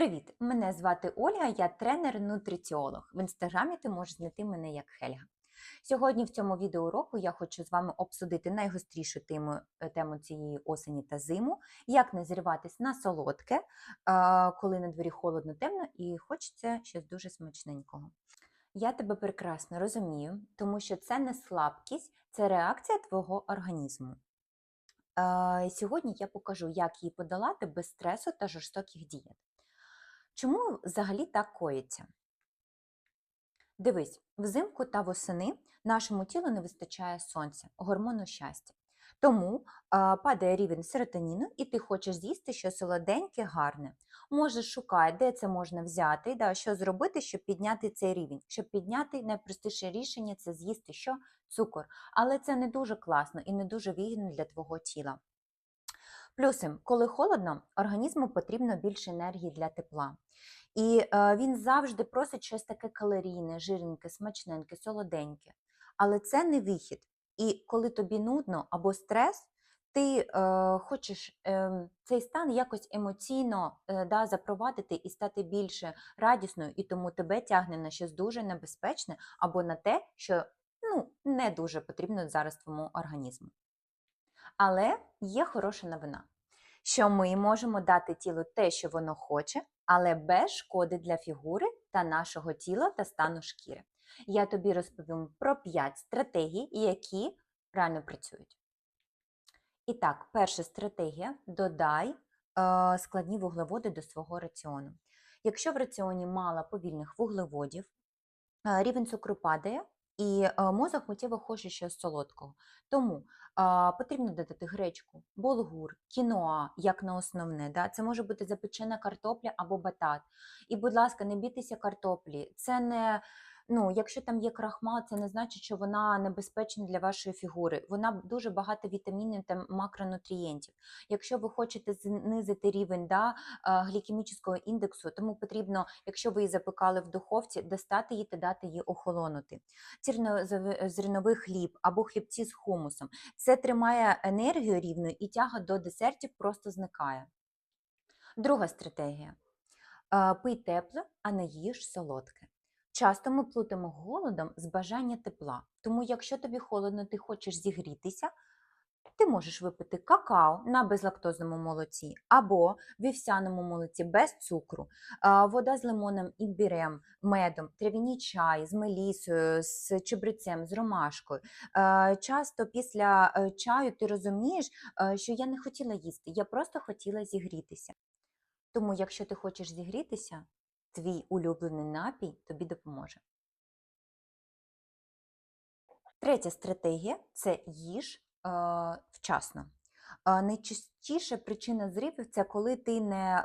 Привіт! Мене звати Ольга, я тренер-нутриціолог. В інстаграмі ти можеш знайти мене як Хельга. Сьогодні в цьому відеоуроку я хочу з вами обсудити найгострішу тему, е, тему цієї осені та зиму, як не зриватись на солодке, коли на дворі холодно, темно і хочеться щось дуже смачненького. Я тебе прекрасно розумію, тому що це не слабкість, це реакція твого організму. Сьогодні я покажу, як її подолати без стресу та жорстоких дієт. Чому взагалі так коїться? Дивись, взимку та восени нашому тілу не вистачає сонця, гормону щастя. Тому а, падає рівень серотоніну, і ти хочеш з'їсти щось солоденьке, гарне. Можеш шукати, де це можна взяти, да, що зробити, щоб підняти цей рівень. Щоб підняти найпростіше рішення це з'їсти що? Цукор. Але це не дуже класно і не дуже вигідно для твого тіла. Плюсом, коли холодно, організму потрібно більше енергії для тепла. І е, він завжди просить щось таке калорійне, жирненьке, смачненьке, солоденьке. Але це не вихід. І коли тобі нудно або стрес, ти е, хочеш е, цей стан якось емоційно е, да, запровадити і стати більше радісною, і тому тебе тягне на щось дуже небезпечне або на те, що ну, не дуже потрібно зараз твоєму організму. Але є хороша новина, що ми можемо дати тілу те, що воно хоче, але без шкоди для фігури та нашого тіла та стану шкіри. Я тобі розповім про 5 стратегій, які реально працюють. І так, перша стратегія додай е, складні вуглеводи до свого раціону. Якщо в раціоні мало повільних вуглеводів, е, рівень цукру падає, і е, мозок миттєво хоче щось солодкого. Тому а, потрібно додати гречку, булгур, кіноа, як на основне. Да? Це може бути запечена картопля або батат. І, будь ласка, не бійтеся картоплі. Це не, ну, якщо там є крахмал, це не значить, що вона небезпечна для вашої фігури. Вона дуже багато вітамінів та макронутрієнтів. Якщо ви хочете знизити рівень да, глікемічного індексу, тому потрібно, якщо ви її запекали в духовці, достати її та дати її охолонути. Цільнозерновий хліб або хлібці з хумусом. Це тримає енергію рівну і тяга до десертів просто зникає. Друга стратегія: Е, пий тепле, а не їж солодке. Часто ми плутаємо голодом з бажання тепла. Тому, якщо тобі холодно, ти хочеш зігрітися, ти можеш випити какао на безлактозному молоці або вівсяному молоці без цукру, вода з лимоном, імбірем, медом, трав'яні чай з мелісою, з чебрецем, з ромашкою. Часто після е, чаю ти розумієш, е, що я не хотіла їсти, я просто хотіла зігрітися. Тому, якщо ти хочеш зігрітися, твій улюблений напій тобі допоможе. Третя стратегія це їж е, вчасно. Е, найчастіша причина зривів це коли ти не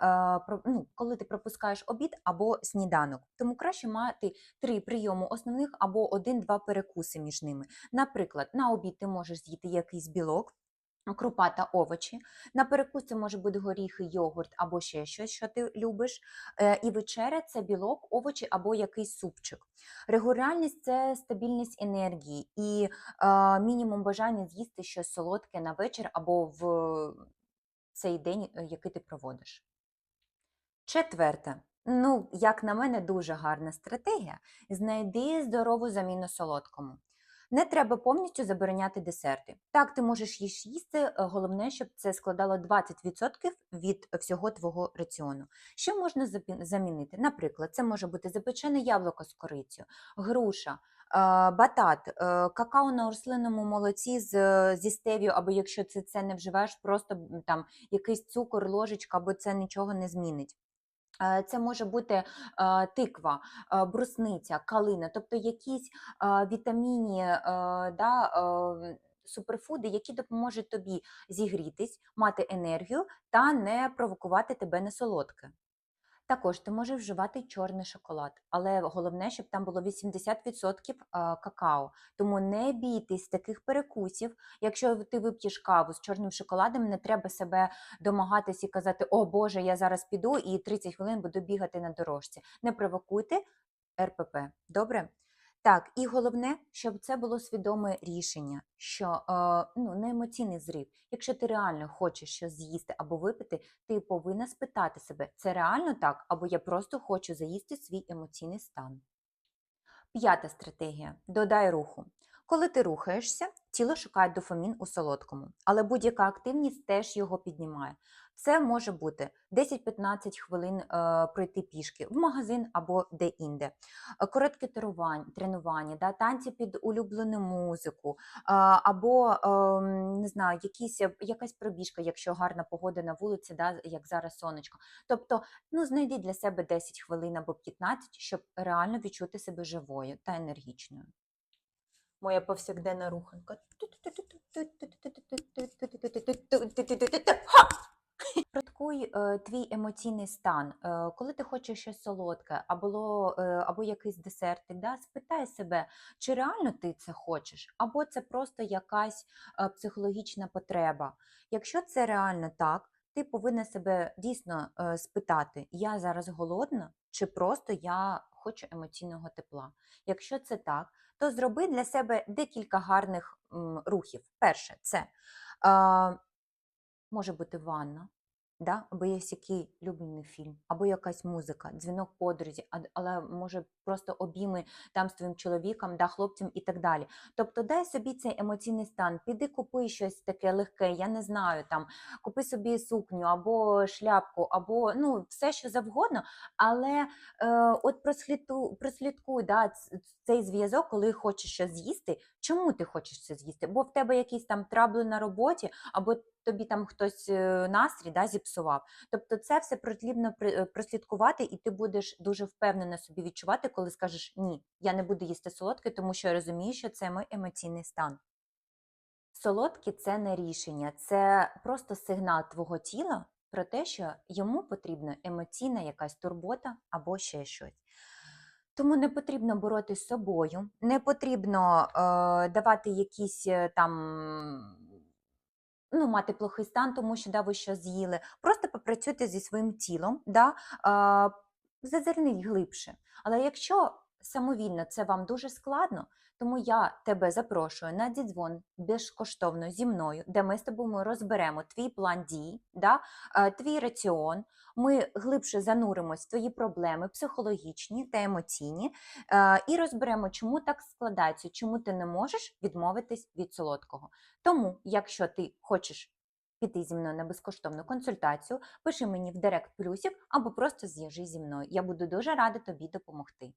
е, ну, коли ти пропускаєш обід або сніданок. Тому краще мати три прийоми основних або один-два перекуси між ними. Наприклад, на обід ти можеш з'їти якийсь білок. Крупа та овочі. На перекус може бути горіхи, йогурт або ще щось, що ти любиш. Е, І вечеря це білок, овочі або якийсь супчик. Регулярність це стабільність енергії і е, мінімум бажання з'їсти щось солодке на вечір або в цей день, е, який ти проводиш. Четверте. Ну, як на мене, дуже гарна стратегія. Знайди здорову заміну солодкому. Не треба повністю забороняти десерти. Так, ти можеш їх їсти, е, головне, щоб це складало 20% від всього твого раціону. Що можна замінити? Наприклад, це може бути запечене яблуко з корицею, груша, е, батат, е, какао на рослинному молоці з, зі стевію, або якщо ти це не вживаєш, просто там якийсь цукор, ложечка, або це нічого не змінить. Е, Це може бути е, тиква, е, брусниця, калина, тобто якісь вітаміні да, суперфуди, які допоможуть тобі зігрітись, мати енергію та не провокувати тебе на солодке. Також ти можеш вживати чорний шоколад, але головне, щоб там було 80% какао. Тому не бійтесь таких перекусів. Якщо ти вип'єш каву з чорним шоколадом, не треба себе домагатись і казати, о Боже, я зараз піду і 30 хвилин буду бігати на дорожці. Не провокуйте РПП. Добре? Так, і головне, щоб це було свідоме рішення, що е, ну, не емоційний зрив. Якщо ти реально хочеш щось з'їсти або випити, ти повинна спитати себе, це реально так, або я просто хочу заїсти свій емоційний стан. П'ята стратегія додай руху. Коли ти рухаєшся, тіло шукає дофамін у солодкому, але будь-яка активність теж його піднімає. Це може бути 10-15 хвилин е, пройти пішки в магазин або де-інде, Е, коротке тренування, да, танці під улюблену музику, е, або ем, не знаю, якісь, якась пробіжка, якщо гарна погода на вулиці, да, як зараз сонечко. Тобто ну, знайди для себе 10 хвилин або 15, щоб реально відчути себе живою та енергічною. Моя повсякденна руханка. Ха! Проткуй е, твій емоційний стан. Е, коли ти хочеш щось солодке, або, е, або якийсь десертик, да, спитай себе, чи реально ти це хочеш, або це просто якась психологічна потреба. Якщо це реально так, ти повинна себе дійсно спитати: я зараз голодна, чи просто я хочу емоційного тепла. Якщо це так, то зроби для себе декілька гарних рухів. Перше, це може бути ванна, да? або є який улюблений фільм, або якась музика, дзвінок подрузі, але може просто обійми там з твоїм чоловіком, да, хлопцем і так далі. Тобто дай собі цей емоційний стан, піди купи щось таке легке, я не знаю, там купи собі сукню або шляпку, або ну все, що завгодно, але е, от прослідкуй, прослідкуй да, цей зв'язок, коли хочеш щось з'їсти. Чому ти хочеш це з'їсти? Бо в тебе якісь там трабли на роботі, або тобі там хтось е, настрій да, зіпсував. Тобто це все потрібно е, прослідкувати, і ти будеш дуже впевнено собі відчувати, коли скажеш ні, я не буду їсти солодке, тому що я розумію, що це мій емоційний стан. Солодкі це не рішення, це просто сигнал твого тіла про те, що йому потрібна емоційна якась турбота або ще щось. Тому не потрібно боротися з собою, не потрібно е, давати якісь е, там. Ну, мати плохий стан, тому що да, ви що з'їли. Просто попрацюйте зі своїм тілом, да, зазирніть глибше. Але якщо самовільно це вам дуже складно, тому я тебе запрошую на дідзвон безкоштовно зі мною, де ми з тобою розберемо твій план дій, да, е, твій раціон. Ми глибше зануримось в твої проблеми психологічні та емоційні, е, і розберемо, чому так складається, чому ти не можеш відмовитись від солодкого. Тому, якщо ти хочеш піти зі мною на безкоштовну консультацію, пиши мені в Директ плюсик або просто зв'яжи зі мною. Я буду дуже рада тобі допомогти.